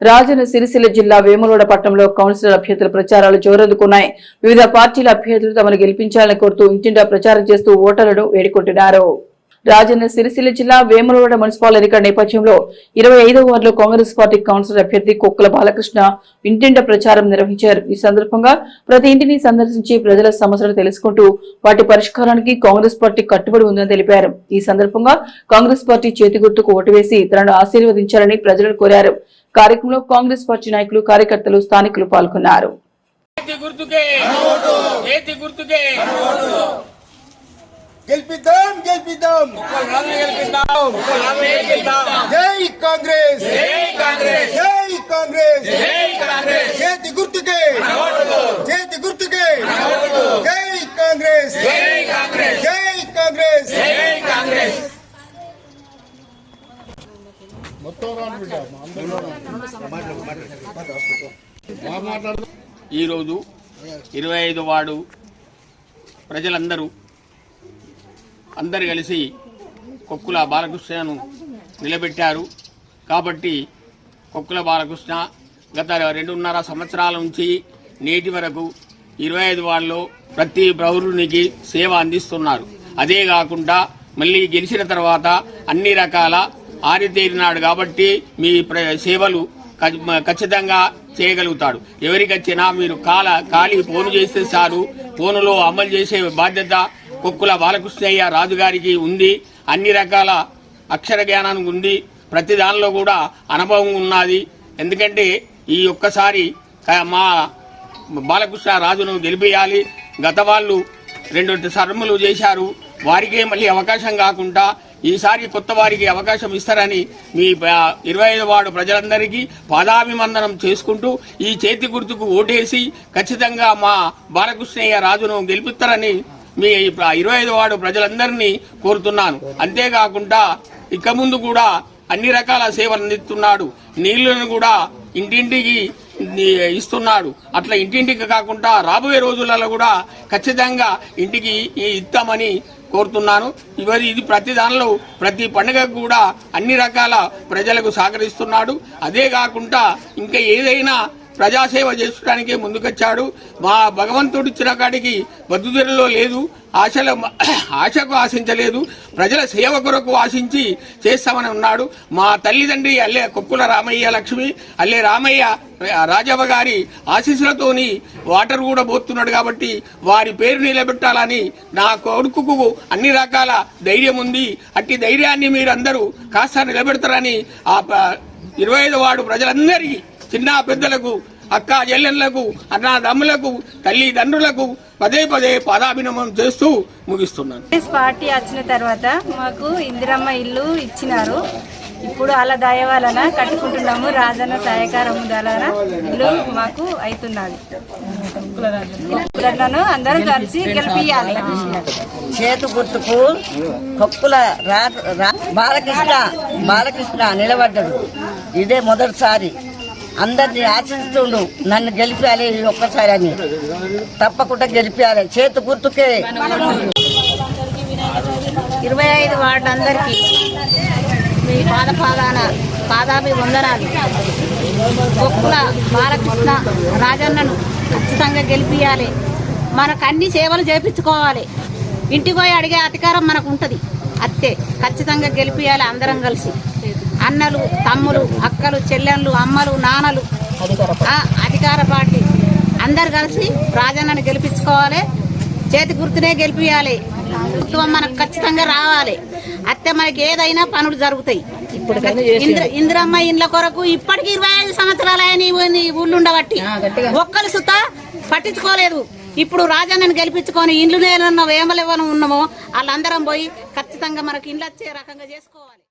రాజన్న సిరిసిల్ల జిల్లా వేములవాడ పట్టణంలో కౌన్సిలర్ అభ్యర్థుల ప్రచారాలు జోరందుకున్నాయి వివిధ పార్టీల అభ్యర్థులు తమను గెలిపించాలని కోరుతూ ఇంటింటా ప్రచారం చేస్తూ ఓటర్లను వేడుకుంటున్నారు. రాజన్న సిరిసిల్ల జిల్లా వేములవాడ మున్సిపల్ ఎన్నికల నేపథ్యంలో ఇరవై ఐదవ వార్డులో కాంగ్రెస్ పార్టీ కౌన్సిలర్ అభ్యర్థి కుక్కల బాలకృష్ణ ఇంటింట ప్రచారం నిర్వహించారు. ఈ సందర్భంగా ప్రతి ఇంటిని సందర్శించి ప్రజల సమస్యలు తెలుసుకుంటూ వాటి పరిష్కారానికి కాంగ్రెస్ పార్టీ కట్టుబడి ఉందని తెలిపారు. ఈ సందర్భంగా కాంగ్రెస్ పార్టీ చేతి గుర్తుకు ఓటు వేసి తనను ఆశీర్వదించాలని ప్రజలను కోరారు. కార్యక్రమంలో కాంగ్రెస్ పార్టీ నాయకులు కార్యకర్తలు స్థానికులు పాల్గొన్నారు చేతి గుర్తుకే చేతి గుర్తుకే గెలిపిద్దాం గెలిపిద్దాం. జై కాంగ్రెస్. జై కాంగ్రెస్. జై కాంగ్రెస్ జై కాంగ్రెస్ చేతి గుర్తుకే. చేతి గుర్తుకే. జై కాంగ్రెస్. జై కాంగ్రెస్. జై కాంగ్రెస్ జై కాంగ్రెస్ ఈరోజు ఇరవై ఐదు వార్డు ప్రజలందరూ అందరు కలిసి కొక్కుల బాలకృష్ణను నిలబెట్టారు. కాబట్టి కొక్కుల బాలకృష్ణ గత రెండున్నర సంవత్సరాల నుంచి నేటి వరకు ఇరవై ఐదు వాళ్ళలో ప్రతి పౌరునికి సేవ అందిస్తున్నారు. అదే కాకుండా మళ్ళీ గెలిచిన తర్వాత అన్ని రకాల ఆరితేరినాడు కాబట్టి మీ ప్ర- సేవలు ఖచ్చితంగా చేయగలుగుతాడు. ఎవరికొచ్చినా మీరు కాల ఖాళీ ఫోను చేస్తే చాలు. ఫోనులో అమలు చేసే బాధ్యత కొక్కుల బాలకృష్ణయ్య రాజు గారికి ఉంది. అన్ని రకాల అక్షర జ్ఞానానికి ఉంది. ప్రతి దానిలో కూడా అనుభవం ఉన్నది. ఎందుకంటే ఈ ఒక్కసారి మా బాలకృష్ణ రాజును గెలిపేయాలి. గత వాళ్ళు రెండు సర్ములు చేశారు. వారికే మళ్ళీ అవకాశం కాకుండా ఈసారి కొత్త వారికి అవకాశం ఇస్తారని మీ ఇరవై ఐదు వార్డు ప్రజలందరికీ పాదాభివందనం చేసుకుంటూ ఈ చేతి గుర్తుకు ఓటేసి ఖచ్చితంగా మా బాలకృష్ణయ్య రాజును గెలిపిస్తారని మీ ఇరవై ఐదు వార్డు ప్రజలందరినీ కోరుతున్నాను. అంతేకాకుండా ఇక ముందు కూడా అన్ని రకాల సేవలు అందిస్తున్నాడు. నీళ్ళను కూడా ఇంటింటికి ఇస్తున్నాడు. అట్లా ఇంటింటికి కాకుండా రాబోయే రోజులలో కూడా ఖచ్చితంగా ఇంటికి ఇస్తామని కోరుతున్నాను. ఇవరి ఇది ప్రతి దానిలో ప్రతి పండుగకు కూడా అన్ని రకాల ప్రజలకు సహకరిస్తున్నాడు. అదే కాకుండా ఇంకా ఏదైనా ప్రజాసేవ చేసుకోవడానికి ముందుకొచ్చాడు. మా భగవంతుడు ఇచ్చిన కాడికి బద్దుదెరలో లేదు. ఆశల ఆశకు ఆశించలేదు. ప్రజల సేవ కొరకు ఆశించి చేస్తామని ఉన్నాడు మా తల్లిదండ్రి అల్లే కొక్కుల రామయ్య లక్ష్మి అల్లే రామయ్య రాజవ్వ గారి ఆశీస్సులతోని వాటర్ కూడా పోతున్నాడు కాబట్టి వారి పేరు నిలబెట్టాలని నా కొడుకుకు అన్ని రకాల ధైర్యం ఉంది. అట్టి ధైర్యాన్ని మీరందరూ కాస్త నిలబెడతారని ఆ ఇరవై ఐదు వాడు ప్రజలందరికీ చిన్న పెద్దలకు అక్క చెల్లెళ్ళకు అన్నదమ్ములకు తల్లిదండ్రులకు పదే పదే పాదాభినమం చేస్తూ ముగిస్తున్నాను. పార్టీ వచ్చిన తర్వాత మాకు ఇందిరమ్మ ఇల్లు ఇచ్చినారు. ఇప్పుడు అలా దయ వలన కట్టుకుంటున్నాము. రాజన్న సహకారం వలన ఇల్లు మాకు అవుతున్నది. కులరాజులను అందరూ కలిసి గెలిపియాలి. చేతు గుర్తుకు కొక్కుల బాలకృష్ణ బాలకృష్ణ నిలబడ్డాడు. ఇదే మొదటిసారి. అందరినీ ఆశిస్తుండు నన్ను గెలిపాలి ఒక్కసారి అని. తప్పకుండా గెలిపాలి చేతి గుర్తుకే. ఇరవై ఐదు వార్డులందరికీ మీ పాద పాదాన పాదాభి వందనాలు ఒక్కుల బాలకృష్ణ రాజన్నను ఖచ్చితంగా గెలిపియాలి. మనకు అన్ని సేవలు చేపించుకోవాలి. ఇంటికి పోయి అడిగే అధికారం మనకు ఉంటుంది. అత్తే ఖచ్చితంగా గెలిపియాలి అందరం కలిసి. అన్నలు తమ్ములు అక్కలు చెల్లెళ్ళు అమ్మలు నాన్నలు అధికార పార్టీ. అందరు కలిసి రాజన్నను గెలిపించుకోవాలి. చేతి గుర్తునే గెలిపియాలి. ప్రభుత్వం మనకు ఖచ్చితంగా రావాలి. అత్తే మనకి ఏదైనా పనులు జరుగుతాయి. ఇప్పుడు ఇంద్ర ఇందిరమ్మ ఇండ్ల కొరకు ఇప్పటికి ఇరవై ఐదు సంవత్సరాలు ఊళ్ళు ఉండబట్టి ఒక్కరు సుత పట్టించుకోలేదు. ఇప్పుడు రాజన్నను గెలిపించుకొని ఇండ్లు నేలన్న వేమలు ఉన్నామో వాళ్ళందరం పోయి ఖచ్చితంగా మనకి ఇండ్లు వచ్చే రకంగా చేసుకోవాలి.